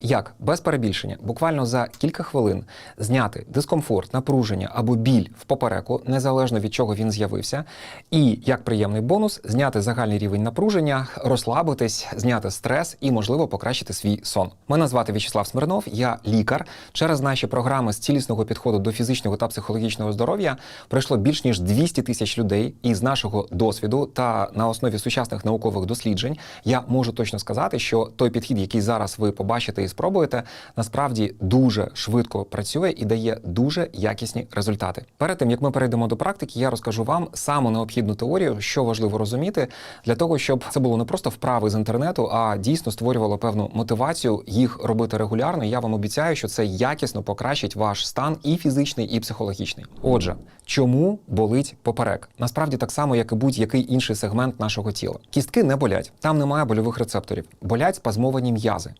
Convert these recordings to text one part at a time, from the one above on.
Як без перебільшення, буквально за кілька хвилин зняти дискомфорт, напруження або біль в попереку, незалежно від чого він з'явився, і як приємний бонус зняти загальний рівень напруження, розслабитись, зняти стрес і, можливо, покращити свій сон. Мене звати В'ячеслав Смирнов, я лікар. Через наші програми з цілісного підходу до фізичного та психологічного здоров'я пройшло більш ніж 200 тисяч людей. І з нашого досвіду та на основі сучасних наукових досліджень я можу точно сказати, що той підхід, який зараз ви побачите і спробуєте, насправді дуже швидко працює і дає дуже якісні результати. Перед тим як ми перейдемо до практики, я розкажу вам саму необхідну теорію, що важливо розуміти для того, щоб це було не просто вправи з інтернету, а дійсно створювало певну мотивацію їх робити регулярно. Я вам обіцяю, що це якісно покращить ваш стан і фізичний, і психологічний. Отже, чому болить поперек? Насправді так само, як і будь-який інший сегмент нашого тіла. Кістки не болять, там немає больових рецепторів, болять спазмовані м'язи.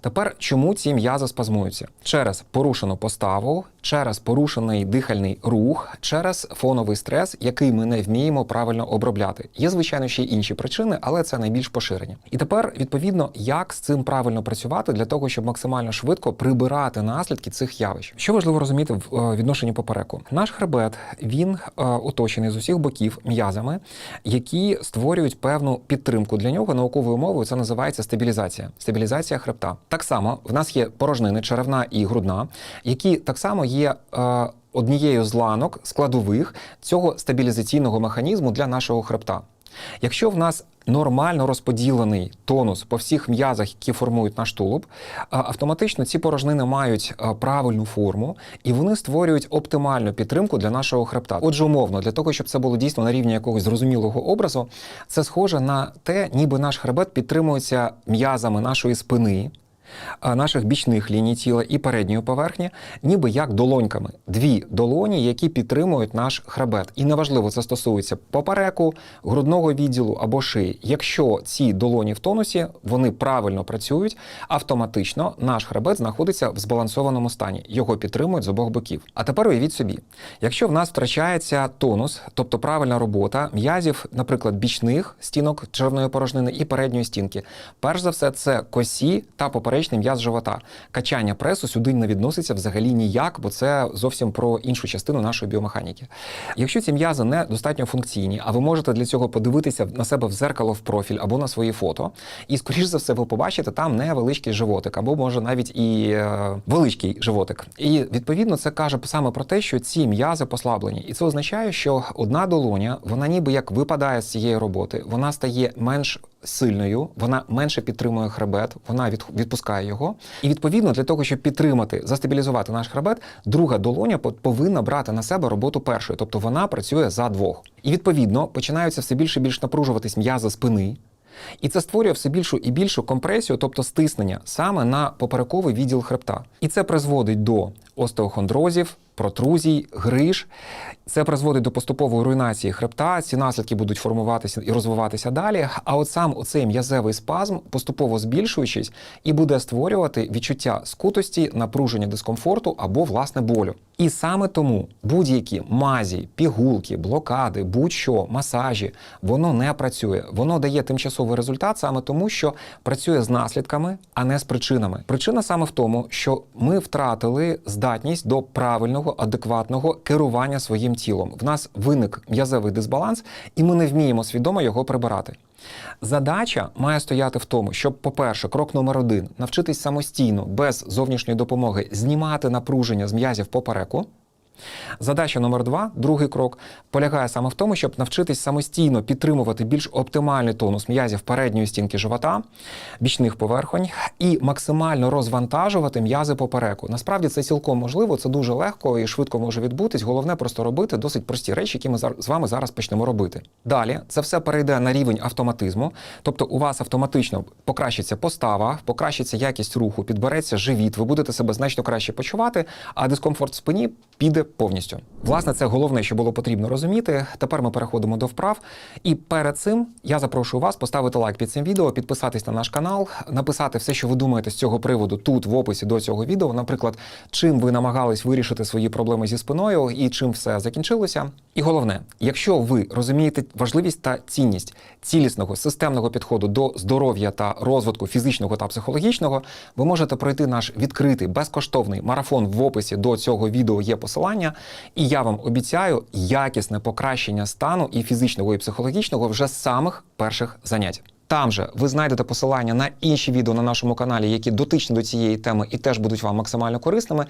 Тепер чому ці м'язи спазмуються? Через порушену поставу, через порушений дихальний рух, через фоновий стрес, який ми не вміємо правильно обробляти. Є, звичайно, ще й інші причини, але це найбільш поширені. І тепер, відповідно, як з цим правильно працювати для того, щоб максимально швидко прибирати наслідки цих явищ. Що важливо розуміти в е, відношенні попереку? Наш хребет він е, оточений з усіх боків м'язами, які створюють певну підтримку для нього. Науковою мовою це називається стабілізація. Стабілізація хребта. Так само в нас є порожнини, черевна і грудна, які так само є. Е, Однією з ланок складових цього стабілізаційного механізму для нашого хребта. Якщо в нас нормально розподілений тонус по всіх м'язах, які формують наш тулуб, автоматично ці порожнини мають правильну форму і вони створюють оптимальну підтримку для нашого хребта. Отже, умовно, для того, щоб це було дійсно на рівні якогось зрозумілого образу, це схоже на те, ніби наш хребет підтримується м'язами нашої спини наших бічних ліній тіла і передньої поверхні, ніби як долоньками. Дві долоні, які підтримують наш хребет. І неважливо, це стосується попереку, грудного відділу або шиї. Якщо ці долоні в тонусі, вони правильно працюють, автоматично наш хребет знаходиться в збалансованому стані. Його підтримують з обох боків. А тепер уявіть собі, якщо в нас втрачається тонус, тобто правильна робота м'язів, наприклад, бічних стінок червної порожнини і передньої стінки, перш за все, це косі та попередні поперечний м'яз живота. Качання пресу сюди не відноситься взагалі ніяк, бо це зовсім про іншу частину нашої біомеханіки. Якщо ці м'язи не достатньо функційні, а ви можете для цього подивитися на себе в зеркало в профіль або на свої фото, і, скоріш за все, ви побачите там невеличкий животик, або може навіть і е, величкий животик. І відповідно це каже саме про те, що ці м'язи послаблені. І це означає, що одна долоня, вона ніби як випадає з цієї роботи, вона стає менш сильною, вона менше підтримує хребет, вона відпускає його. І відповідно для того, щоб підтримати, застабілізувати наш хребет, друга долоня повинна брати на себе роботу першої, тобто вона працює за двох. І відповідно починаються все більше і більш напружуватись м'язи спини. І це створює все більшу і більшу компресію, тобто стиснення саме на поперековий відділ хребта. І це призводить до остеохондрозів, протрузій, гриж. Це призводить до поступової руйнації хребта. Ці наслідки будуть формуватися і розвиватися далі. А от сам оцей м'язевий спазм, поступово збільшуючись, і буде створювати відчуття скутості, напруження дискомфорту або власне болю. І саме тому будь-які мазі, пігулки, блокади, будь-що, масажі, воно не працює. Воно дає тимчасовий результат саме тому, що працює з наслідками, а не з причинами. Причина саме в тому, що ми втратили здатність до правильного, адекватного керування своїм тілом. В нас виник м'язевий дисбаланс, і ми не вміємо свідомо його прибирати. Задача має стояти в тому, щоб, по-перше, крок номер один навчитись самостійно, без зовнішньої допомоги, знімати напруження з м'язів попереку. Задача номер два, другий крок, полягає саме в тому, щоб навчитись самостійно підтримувати більш оптимальний тонус м'язів передньої стінки живота, бічних поверхонь і максимально розвантажувати м'язи попереку. Насправді це цілком можливо, це дуже легко і швидко може відбутись. Головне просто робити досить прості речі, які ми з вами зараз почнемо робити. Далі це все перейде на рівень автоматизму, тобто у вас автоматично покращиться постава, покращиться якість руху, підбереться живіт, ви будете себе значно краще почувати, а дискомфорт в спині піде повністю. Власне, це головне, що було потрібно розуміти. Тепер ми переходимо до вправ. І перед цим я запрошую вас поставити лайк під цим відео, підписатись на наш канал, написати все, що ви думаєте з цього приводу тут, в описі до цього відео. Наприклад, чим ви намагались вирішити свої проблеми зі спиною і чим все закінчилося. І головне, якщо ви розумієте важливість та цінність цілісного системного підходу до здоров'я та розвитку фізичного та психологічного, ви можете пройти наш відкритий безкоштовний марафон в описі до цього відео є посилання. І я вам обіцяю якісне покращення стану і фізичного, і психологічного вже з самих перших занять. Там же ви знайдете посилання на інші відео на нашому каналі, які дотичні до цієї теми і теж будуть вам максимально корисними.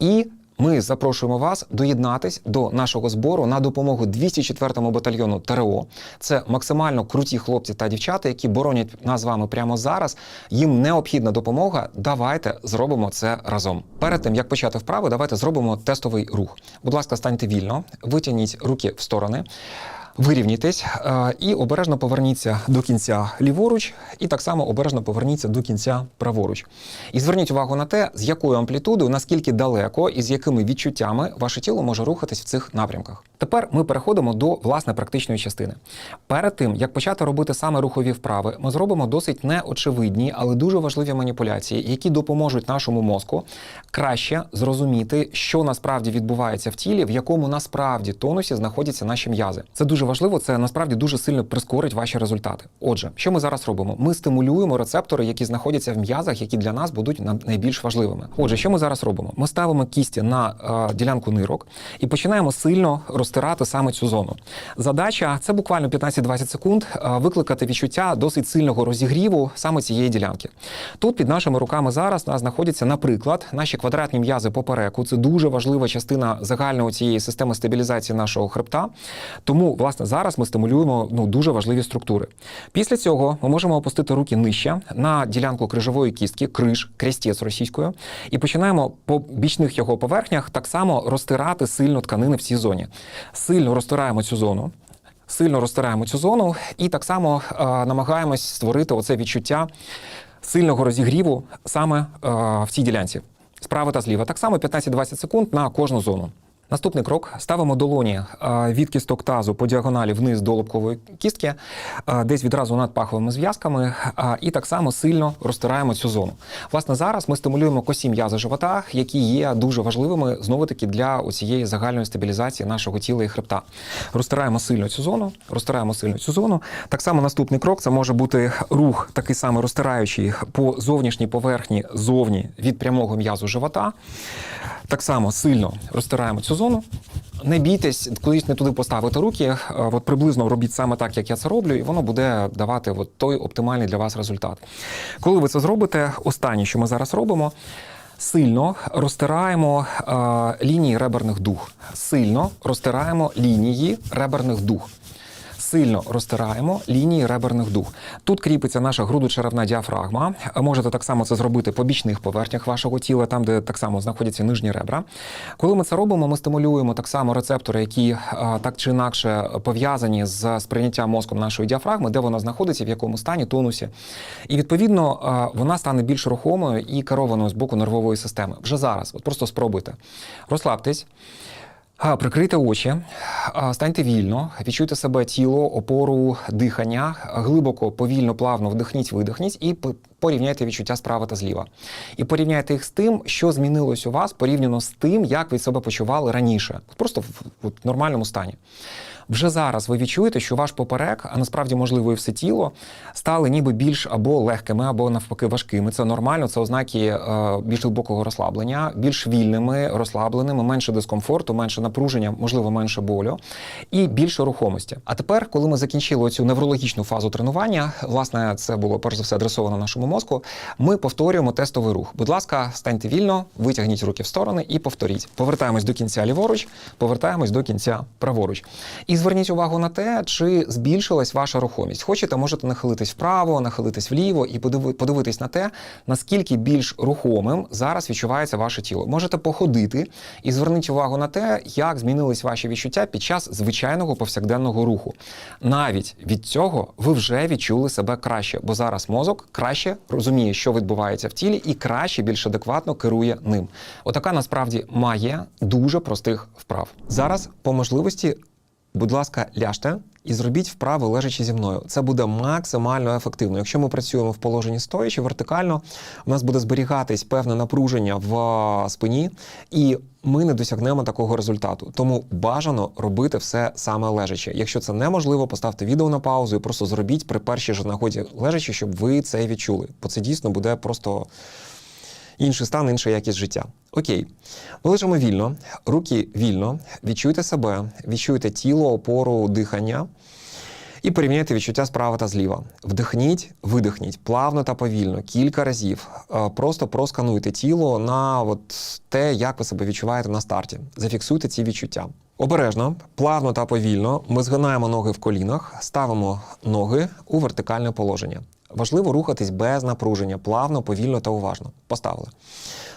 І ми запрошуємо вас доєднатись до нашого збору на допомогу 204-му батальйону ТРО. Це максимально круті хлопці та дівчата, які боронять нас з вами прямо зараз. Їм необхідна допомога. Давайте зробимо це разом. Перед тим як почати вправи, давайте зробимо тестовий рух. Будь ласка, станьте вільно, витягніть руки в сторони. Вирівнітесь е, і обережно поверніться до кінця ліворуч, і так само обережно поверніться до кінця праворуч. І зверніть увагу на те, з якою амплітудою, наскільки далеко і з якими відчуттями ваше тіло може рухатись в цих напрямках. Тепер ми переходимо до власне практичної частини. Перед тим як почати робити саме рухові вправи, ми зробимо досить неочевидні, але дуже важливі маніпуляції, які допоможуть нашому мозку краще зрозуміти, що насправді відбувається в тілі, в якому насправді тонусі знаходяться наші м'язи. Це дуже важливо, це насправді дуже сильно прискорить ваші результати. Отже, що ми зараз робимо? Ми стимулюємо рецептори, які знаходяться в м'язах, які для нас будуть на- найбільш важливими. Отже, що ми зараз робимо? Ми ставимо кісті на е, ділянку нирок і починаємо сильно розтирати саме цю зону. Задача це буквально 15-20 секунд е, викликати відчуття досить сильного розігріву саме цієї ділянки. Тут під нашими руками зараз нас знаходяться, наприклад, наші квадратні м'язи попереку. Це дуже важлива частина загальної цієї системи стабілізації нашого хребта. Тому, власне, зараз ми стимулюємо ну, дуже важливі структури. Після цього ми можемо опустити руки нижче на ділянку крижової кістки, криж, крестець російською, і починаємо по бічних його поверхнях так само розтирати сильно тканини в цій зоні. Сильно розтираємо цю зону. Сильно розтираємо цю зону і так само е, намагаємось створити оце відчуття сильного розігріву саме е, в цій ділянці. Справа та зліва. Так само 15-20 секунд на кожну зону. Наступний крок ставимо долоні е, від кісток тазу по діагоналі вниз до лобкової кістки, е, десь відразу над паховими зв'язками, е, і так само сильно розтираємо цю зону. Власне, зараз ми стимулюємо косі м'язи живота, які є дуже важливими знову таки для цієї загальної стабілізації нашого тіла і хребта. Розтираємо сильно цю зону, розтираємо сильно цю зону. Так само наступний крок це може бути рух, такий самий розтираючий по зовнішній поверхні зовні від прямого м'язу живота. Так само сильно розтираємо цю зону. Не бійтесь, колись не туди поставити руки. е, От приблизно робіть саме так, як я це роблю, і воно буде давати от той оптимальний для вас результат. Коли ви це зробите, останнє, що ми зараз робимо. Сильно розтираємо е, лінії реберних дуг. Сильно розтираємо лінії реберних дуг. Сильно розтираємо лінії реберних дуг. Тут кріпиться наша грудочеревна діафрагма. Можете так само це зробити по бічних поверхнях вашого тіла, там, де так само знаходяться нижні ребра. Коли ми це робимо, ми стимулюємо так само рецептори, які так чи інакше пов'язані з сприйняттям мозком нашої діафрагми, де вона знаходиться, в якому стані, тонусі. І відповідно вона стане більш рухомою і керованою з боку нервової системи. Вже зараз. От просто спробуйте. Розслабтесь. Прикрийте очі, станьте вільно, відчуйте себе тіло, опору дихання, глибоко, повільно, плавно вдихніть, видихніть і порівняйте відчуття справа та зліва. І порівняйте їх з тим, що змінилось у вас порівняно з тим, як ви себе почували раніше, просто в, в нормальному стані. Вже зараз ви відчуєте, що ваш поперек, а насправді можливо і все тіло, стали ніби більш або легкими, або навпаки важкими. Це нормально, це ознаки е, більш глибокого розслаблення, більш вільними, розслабленими, менше дискомфорту, менше напруження, можливо, менше болю і більше рухомості. А тепер, коли ми закінчили цю неврологічну фазу тренування, власне, це було перш за все адресовано нашому мозку. Ми повторюємо тестовий рух. Будь ласка, станьте вільно, витягніть руки в сторони і повторіть. Повертаємось до кінця ліворуч, повертаємось до кінця праворуч. І зверніть увагу на те, чи збільшилась ваша рухомість. Хочете, можете нахилитись вправо, нахилитись вліво і подиви- подивитись на те, наскільки більш рухомим зараз відчувається ваше тіло. Можете походити і зверніть увагу на те, як змінились ваші відчуття під час звичайного повсякденного руху. Навіть від цього ви вже відчули себе краще, бо зараз мозок краще розуміє, що відбувається в тілі, і краще, більш адекватно керує ним. Отака насправді має дуже простих вправ. Зараз по можливості Будь ласка, ляжте і зробіть вправи лежачи зі мною. Це буде максимально ефективно. Якщо ми працюємо в положенні стоячи вертикально, у нас буде зберігатись певне напруження в спині, і ми не досягнемо такого результату. Тому бажано робити все саме лежачи. Якщо це неможливо, поставте відео на паузу і просто зробіть при першій же нагоді лежачи, щоб ви це відчули. Бо це дійсно буде просто інший стан, інша якість життя. Окей, ми лежимо вільно, руки вільно, відчуйте себе, відчуйте тіло, опору, дихання. І порівняйте відчуття справа та зліва. Вдихніть, видихніть плавно та повільно, кілька разів. Е, Просто проскануйте тіло на от те, як ви себе відчуваєте на старті. Зафіксуйте ці відчуття. Обережно, плавно та повільно ми згинаємо ноги в колінах, ставимо ноги у вертикальне положення. Важливо рухатись без напруження, плавно, повільно та уважно. Поставили.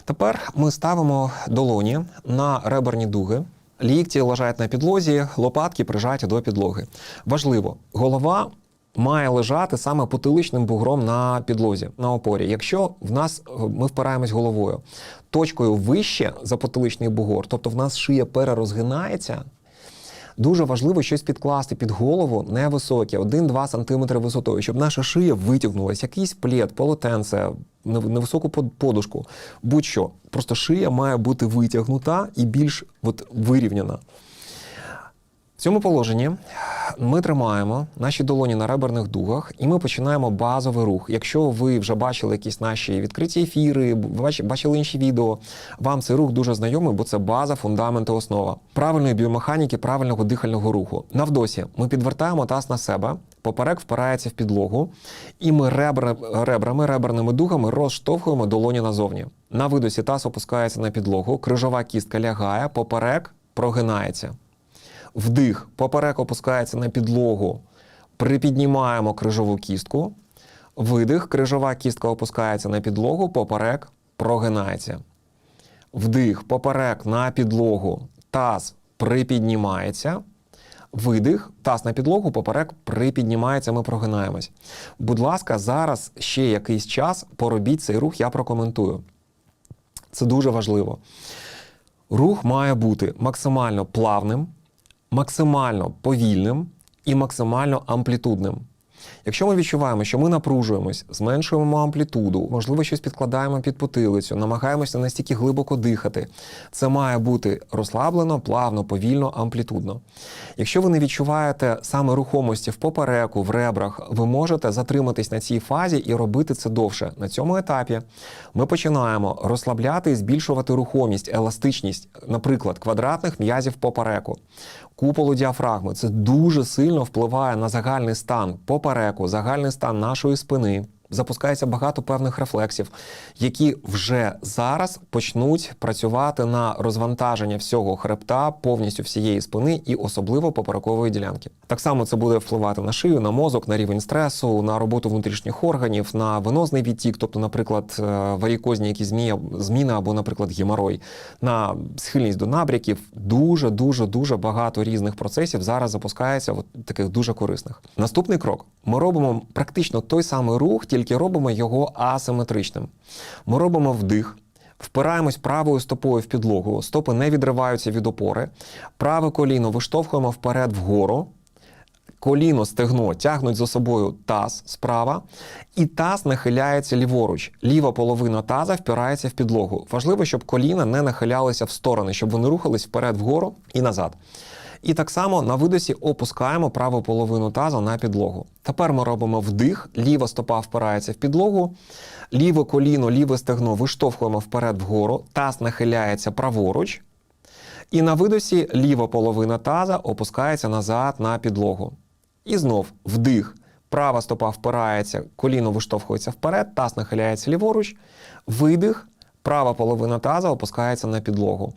Тепер ми ставимо долоні на реберні дуги. Лікті лежать на підлозі, лопатки прижаті до підлоги. Важливо, голова має лежати саме потиличним бугром на підлозі, на опорі. Якщо в нас ми впираємось головою точкою вище за потиличний бугор, тобто в нас шия перерозгинається, Дуже важливо щось підкласти під голову невисоке, 1-2 см висотою, щоб наша шия витягнулася, якийсь плід, полотенце, невисоку под- подушку, будь-що. Просто шия має бути витягнута і більш от, вирівняна. Цьому положенні ми тримаємо наші долоні на реберних дугах, і ми починаємо базовий рух. Якщо ви вже бачили якісь наші відкриті ефіри, бачили інші відео, вам цей рух дуже знайомий, бо це база, фундамент і основа правильної біомеханіки, правильного дихального руху. На вдосі ми підвертаємо таз на себе, поперек впирається в підлогу, і ми ребра, ребрами, реберними дугами розштовхуємо долоні назовні. На видосі таз опускається на підлогу, крижова кістка лягає, поперек прогинається. Вдих, поперек опускається на підлогу, припіднімаємо крижову кістку. Видих, крижова кістка опускається на підлогу, поперек прогинається. Вдих, поперек на підлогу, таз припіднімається. Видих, таз на підлогу, поперек припіднімається, ми прогинаємось. Будь ласка, зараз ще якийсь час поробіть цей рух, я прокоментую. Це дуже важливо. Рух має бути максимально плавним, максимально повільним і максимально амплітудним. Якщо ми відчуваємо, що ми напружуємось, зменшуємо амплітуду, можливо, щось підкладаємо під потилицю, намагаємося настільки глибоко дихати, це має бути розслаблено, плавно, повільно, амплітудно. Якщо ви не відчуваєте саме рухомості в попереку, в ребрах, ви можете затриматись на цій фазі і робити це довше. На цьому етапі ми починаємо розслабляти і збільшувати рухомість, еластичність, наприклад, квадратних м'язів попереку куполу діафрагми. Це дуже сильно впливає на загальний стан попереку, загальний стан нашої спини. Запускається багато певних рефлексів, які вже зараз почнуть працювати на розвантаження всього хребта, повністю всієї спини і особливо поперекової ділянки. Так само це буде впливати на шию, на мозок, на рівень стресу, на роботу внутрішніх органів, на венозний відтік, тобто, наприклад, е, варікозні якісь змі- зміни або, наприклад, геморой, на схильність до набряків. Дуже, дуже, дуже багато різних процесів зараз запускається, от таких дуже корисних. Наступний крок: ми робимо практично той самий рух, тільки робимо його асиметричним. Ми робимо вдих. Впираємось правою стопою в підлогу, стопи не відриваються від опори. Праве коліно виштовхуємо вперед вгору. Коліно, стегно тягнуть за собою таз справа, і таз нахиляється ліворуч. Ліва половина таза впирається в підлогу. Важливо, щоб коліна не нахилялися в сторони, щоб вони рухались вперед вгору і назад. І так само на видосі опускаємо праву половину таза на підлогу. Тепер ми робимо вдих, ліва стопа впирається в підлогу, ліве коліно, ліве стегно виштовхуємо вперед вгору, таз нахиляється праворуч. І на видосі ліва половина таза опускається назад на підлогу. І знов вдих. Права стопа впирається, коліно виштовхується вперед, таз нахиляється ліворуч. Видих, права половина таза опускається на підлогу.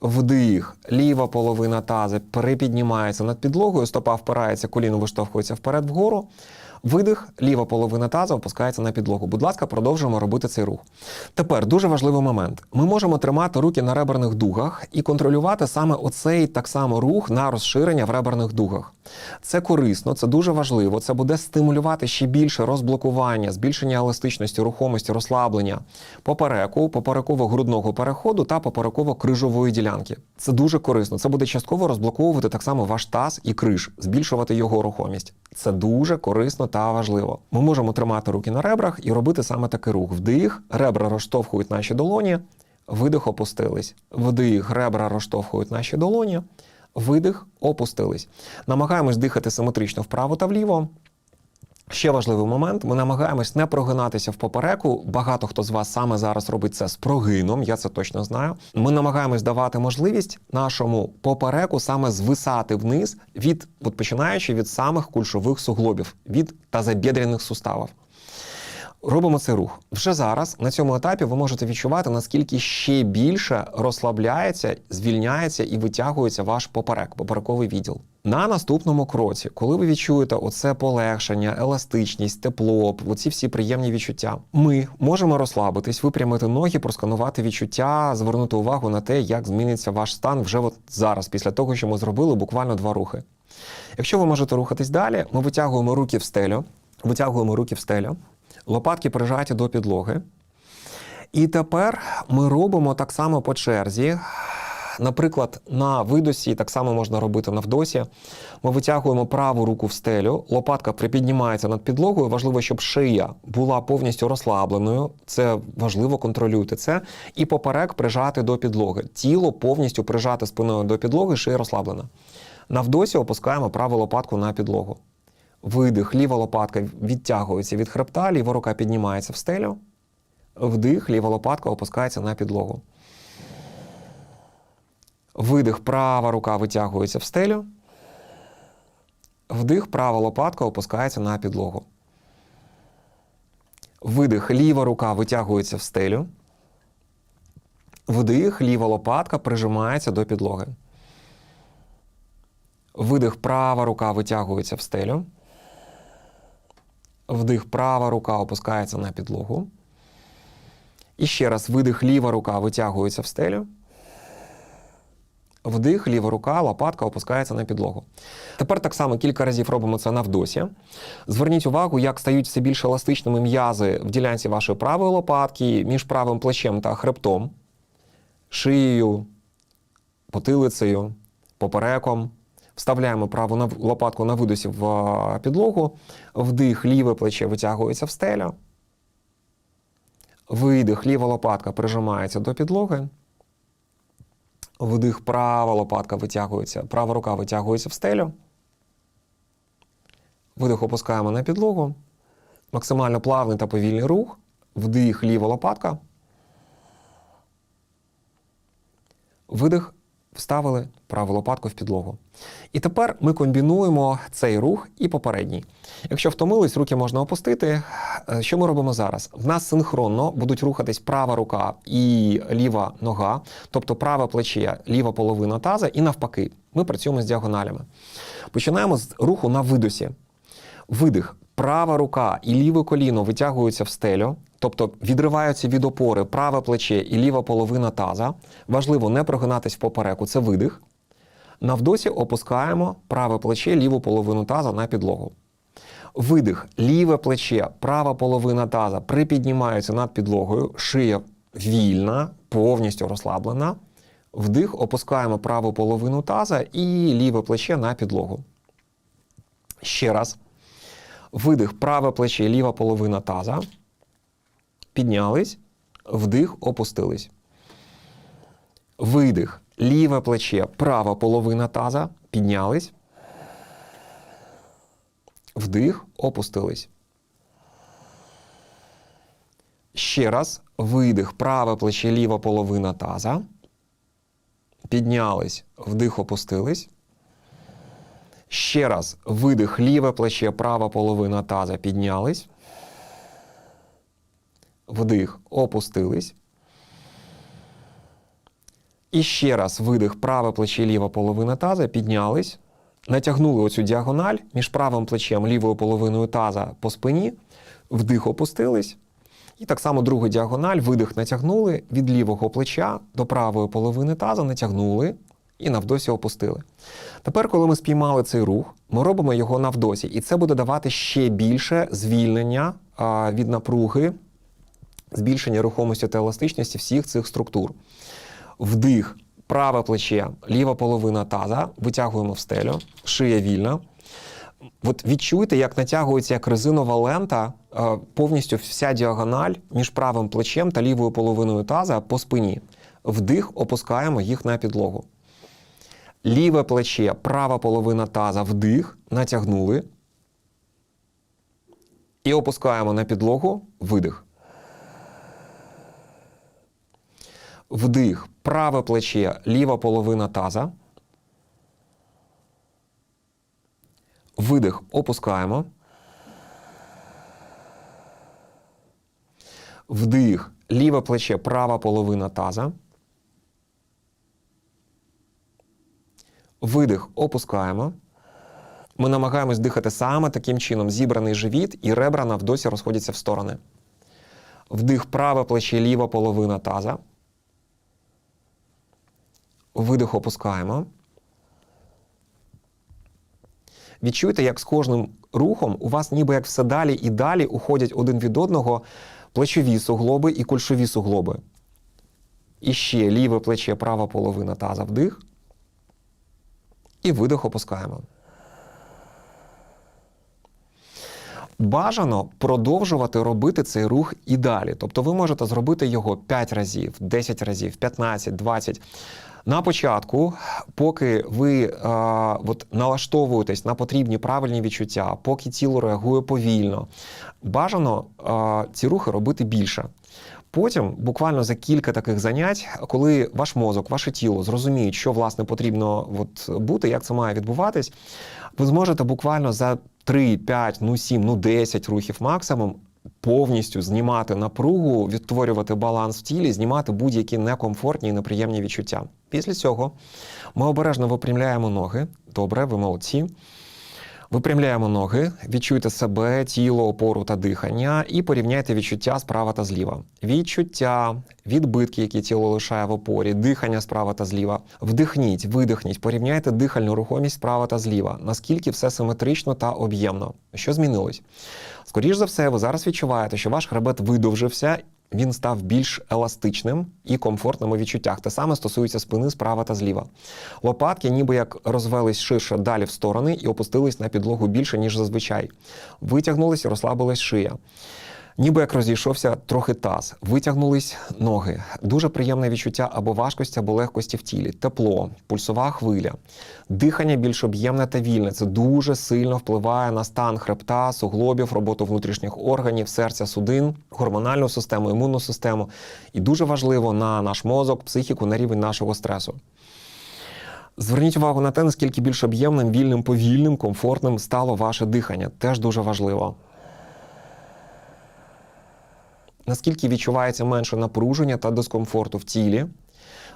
Вдих, ліва половина таза перепіднімається над підлогою, стопа впирається, коліно виштовхується вперед вгору. Видих, ліва половина таза опускається на підлогу. Будь ласка, продовжуємо робити цей рух. Тепер дуже важливий момент. Ми можемо тримати руки на реберних дугах і контролювати саме оцей так само рух на розширення в реберних дугах. Це корисно, це дуже важливо. Це буде стимулювати ще більше розблокування, збільшення еластичності, рухомості, розслаблення попереку, попереково-грудного переходу та попереково-крижової ділянки. Це дуже корисно. Це буде частково розблоковувати так само ваш таз і криж, збільшувати його рухомість. Це дуже корисно та важливо. Ми можемо тримати руки на ребрах і робити саме такий рух. Вдих, ребра розштовхують наші долоні, видих опустились. Вдих, ребра розштовхують наші долоні. Видих, опустились. Намагаємось дихати симетрично вправо та вліво. Ще важливий момент: ми намагаємось не прогинатися в попереку. Багато хто з вас саме зараз робить це з прогином, я це точно знаю. Ми намагаємось давати можливість нашому попереку саме звисати вниз від, от починаючи від самих кульшових суглобів, від тазобєдряних суставів. Робимо цей рух. Вже зараз на цьому етапі ви можете відчувати, наскільки ще більше розслабляється, звільняється і витягується ваш поперек, поперековий відділ. На наступному кроці, коли ви відчуєте оце полегшення, еластичність, тепло, оці всі приємні відчуття, ми можемо розслабитись, випрямити ноги, просканувати відчуття, звернути увагу на те, як зміниться ваш стан вже от зараз, після того, що ми зробили буквально два рухи. Якщо ви можете рухатись далі, ми витягуємо руки в стелю, витягуємо руки в стелю, лопатки прижаті до підлоги. І тепер ми робимо так само по черзі. Наприклад, на видосі так само можна робити на вдосі. Ми витягуємо праву руку в стелю, лопатка припіднімається над підлогою. Важливо, щоб шия була повністю розслабленою. Це важливо, контролюйте це. І поперек прижати до підлоги. Тіло повністю прижати спиною до підлоги, шия розслаблена. На вдосі опускаємо праву лопатку на підлогу. Видих, ліва лопатка відтягується від хребта, ліва рука піднімається в стелю. Вдих, ліва лопатка опускається на підлогу. Видих, права рука витягується в стелю. Вдих, права лопатка опускається на підлогу. Видих, ліва рука витягується в стелю. Вдих, ліва лопатка прижимається до підлоги. Видих, права рука витягується в стелю. Вдих, права рука опускається на підлогу. І ще раз видих, ліва рука витягується в стелю. Вдих, ліва рука, лопатка опускається на підлогу. Тепер так само кілька разів робимо це на вдосі. Зверніть увагу, як стають все більш еластичними м'язи в ділянці вашої правої лопатки між правим плечем та хребтом, шиєю, потилицею, попереком. Вставляємо праву лопатку на видосі в підлогу. Вдих, ліве плече витягується в стелю. Видих, ліва лопатка прижимається до підлоги. Вдих, права лопатка витягується, права рука витягується в стелю. Видих опускаємо на підлогу. Максимально плавний та повільний рух. Вдих, ліва лопатка. Видих, вставили праву лопатку в підлогу. І тепер ми комбінуємо цей рух і попередній. Якщо втомились, руки можна опустити. Е, Що ми робимо зараз? В нас синхронно будуть рухатись права рука і ліва нога, тобто праве плече, ліва половина таза, і навпаки. Ми працюємо з діагоналями. Починаємо з руху на видосі. Видих. Права рука і ліве коліно витягуються в стелю, тобто відриваються від опори праве плече і ліва половина таза. Важливо не прогинатись в попереку, це видих. На вдосі опускаємо праве плече, ліву половину таза на підлогу. Видих, ліве плече, права половина таза припіднімаються над підлогою, шия вільна, повністю розслаблена. Вдих, опускаємо праву половину таза і ліве плече на підлогу. Ще раз. Видих, праве плече, ліва половина таза. Піднялись. Вдих, опустились. Видих, ліве плече, права половина таза. Піднялись. Вдих, опустились. Ще раз. Видих, праве плече, ліва половина таза. Піднялись. Вдих, опустились. Ще раз. Видих, ліве плече, права половина таза. Піднялись. Вдих, опустились. І ще раз видих, праве плече, ліва половина таза, піднялись, натягнули оцю діагональ між правим плечем, лівою половиною таза по спині, вдих опустились. І так само другу діагональ, видих натягнули від лівого плеча до правої половини таза, натягнули, і навдосі опустили. Тепер, коли ми спіймали цей рух, ми робимо його навдосі, і це буде давати ще більше звільнення від напруги, збільшення рухомості та еластичності всіх цих структур. Вдих, праве плече, ліва половина таза, витягуємо в стелю, шия вільна. От відчуйте, як натягується як резинова лента е, повністю вся діагональ між правим плечем та лівою половиною таза по спині. Вдих, опускаємо їх на підлогу. Ліве плече, права половина таза, вдих, натягнули. І опускаємо на підлогу, видих. Вдих, праве плече, ліва половина таза. Видих, опускаємо. Вдих, ліве плече, права половина таза. Видих, опускаємо. Ми намагаємось дихати саме таким чином: зібраний живіт і ребра навдосі розходяться в сторони. Вдих, праве плече, ліва половина таза. Видих, опускаємо. Відчуйте, як з кожним рухом у вас ніби як все далі і далі уходять один від одного плечові суглоби і кульшові суглоби. І ще ліве плече, права половина таза вдих. І видих опускаємо. Бажано продовжувати робити цей рух і далі. Тобто ви можете зробити його 5 разів, 10 разів, 15, 20. На початку, поки ви е, от, налаштовуєтесь на потрібні правильні відчуття, поки тіло реагує повільно, бажано е, ці рухи робити більше. Потім, буквально за кілька таких занять, коли ваш мозок, ваше тіло зрозуміють, що власне потрібно от, бути, як це має відбуватись, ви зможете буквально за 3, 5, ну 7, ну 10 рухів максимум повністю знімати напругу, відтворювати баланс в тілі, знімати будь-які некомфортні і неприємні відчуття. Після цього ми обережно випрямляємо ноги. Добре, ви молодці. Випрямляємо ноги, відчуйте себе, тіло, опору та дихання, і порівняйте відчуття справа та зліва. Відчуття, відбитки, які тіло лишає в опорі, дихання справа та зліва. Вдихніть, видихніть, порівняйте дихальну рухомість справа та зліва. Наскільки все симетрично та об'ємно. Що змінилось? Скоріш за все, ви зараз відчуваєте, що ваш хребет видовжився. Він став більш еластичним і комфортним у відчуттях. Те саме стосується спини справа та зліва. Лопатки ніби як розвелись ширше далі в сторони і опустились на підлогу більше, ніж зазвичай. Витягнулись і розслабилась шия. Ніби як розійшовся трохи таз, витягнулись ноги. Дуже приємне відчуття або важкості, або легкості в тілі, тепло, пульсова хвиля, дихання більш об'ємне та вільне. Це дуже сильно впливає на стан хребта, суглобів, роботу внутрішніх органів, серця, судин, гормональну систему, імунну систему. І дуже важливо на наш мозок, психіку, на рівень нашого стресу. Зверніть увагу на те, наскільки більш об'ємним, вільним, повільним, комфортним стало ваше дихання. Теж дуже важливо. Наскільки відчувається менше напруження та дискомфорту в тілі,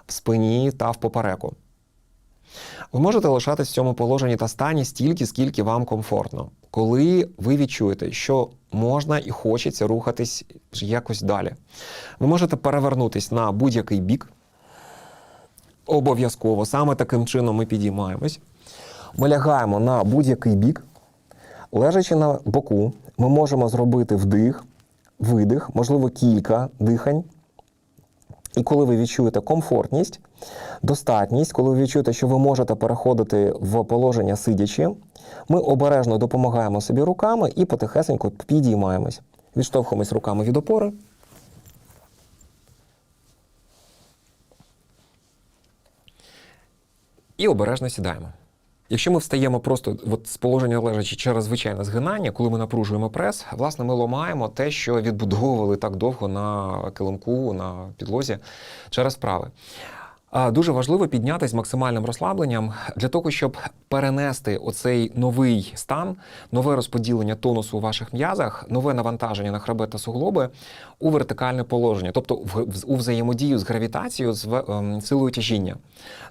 в спині та в попереку. Ви можете лишатись в цьому положенні та стані стільки, скільки вам комфортно. Коли ви відчуєте, що можна і хочеться рухатись якось далі, ви можете перевернутись на будь-який бік. Обов'язково саме таким чином ми підіймаємось. Ми лягаємо на будь-який бік. Лежачи на боку, ми можемо зробити вдих, видих, можливо, кілька дихань. І коли ви відчуєте комфортність, достатність, коли ви відчуєте, що ви можете переходити в положення сидячи, ми обережно допомагаємо собі руками і потихесенько підіймаємось. Відштовхуємось руками від опори. І обережно сідаємо. Якщо ми встаємо просто от з положення лежачі через звичайне згинання, коли ми напружуємо прес, власне, ми ламаємо те, що відбудовували так довго на килимку, на підлозі через вправи. Дуже важливо піднятися максимальним розслабленням для того, щоб перенести оцей новий стан, нове розподілення тонусу у ваших м'язах, нове навантаження на хребет та суглоби у вертикальне положення, тобто в, в- у взаємодію з гравітацією, з ве- ем, силою тяжіння.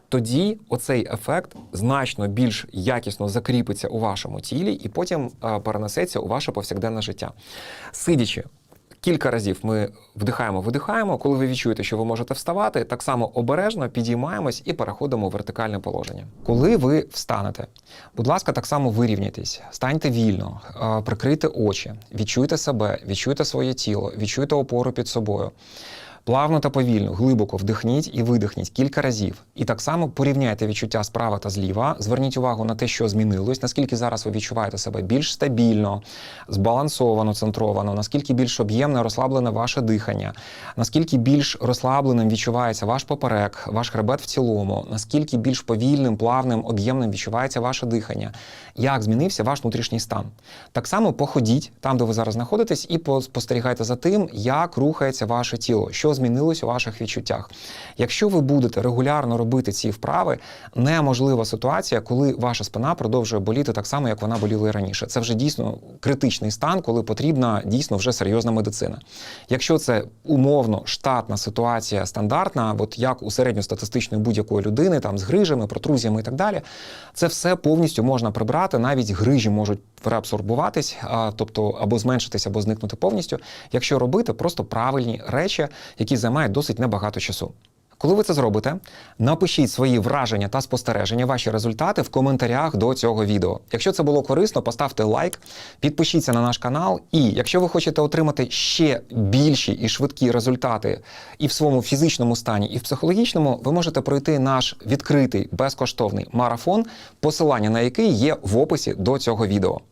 Тоді оцей ефект значно більш якісно закріпиться у вашому тілі і потім е, перенесеться у ваше повсякденне життя. Сидячи, Кілька разів ми вдихаємо, видихаємо. Коли ви відчуєте, що ви можете вставати, так само обережно підіймаємось і переходимо в вертикальне положення. Коли ви встанете, будь ласка, так само вирівняйтесь, станьте вільно, прикрийте очі, відчуйте себе, відчуйте своє тіло, відчуйте опору під собою. Плавно та повільно, глибоко вдихніть і видихніть кілька разів. І так само порівняйте відчуття справа та зліва. Зверніть увагу на те, що змінилось, наскільки зараз ви відчуваєте себе більш стабільно, збалансовано, центровано, наскільки більш об'ємне, розслаблене ваше дихання, наскільки більш розслабленим відчувається ваш поперек, ваш хребет в цілому, наскільки більш повільним, плавним, об'ємним відчувається ваше дихання, як змінився ваш внутрішній стан. Так само походіть там, де ви зараз знаходитесь, і по- спостерігайте за тим, як рухається ваше тіло, що змінилось у ваших відчуттях. Якщо ви будете регулярно робити ці вправи, неможлива ситуація, коли ваша спина продовжує боліти так само, як вона боліла і раніше. Це вже дійсно критичний стан, коли потрібна дійсно вже серйозна медицина. Якщо це умовно штатна ситуація, стандартна, от як у середньостатистичної будь-якої людини, там з грижами, протрузіями і так далі, це все повністю можна прибрати. Навіть грижі можуть реабсорбуватись, тобто або зменшитись, або зникнути повністю, якщо робити просто правильні речі, які займають досить небагато часу. Коли ви це зробите, напишіть свої враження та спостереження, ваші результати в коментарях до цього відео. Якщо це було корисно, поставте лайк, підпишіться на наш канал. І якщо ви хочете отримати ще більші і швидкі результати і в своєму фізичному стані, і в психологічному, ви можете пройти наш відкритий безкоштовний марафон, посилання на який є в описі до цього відео.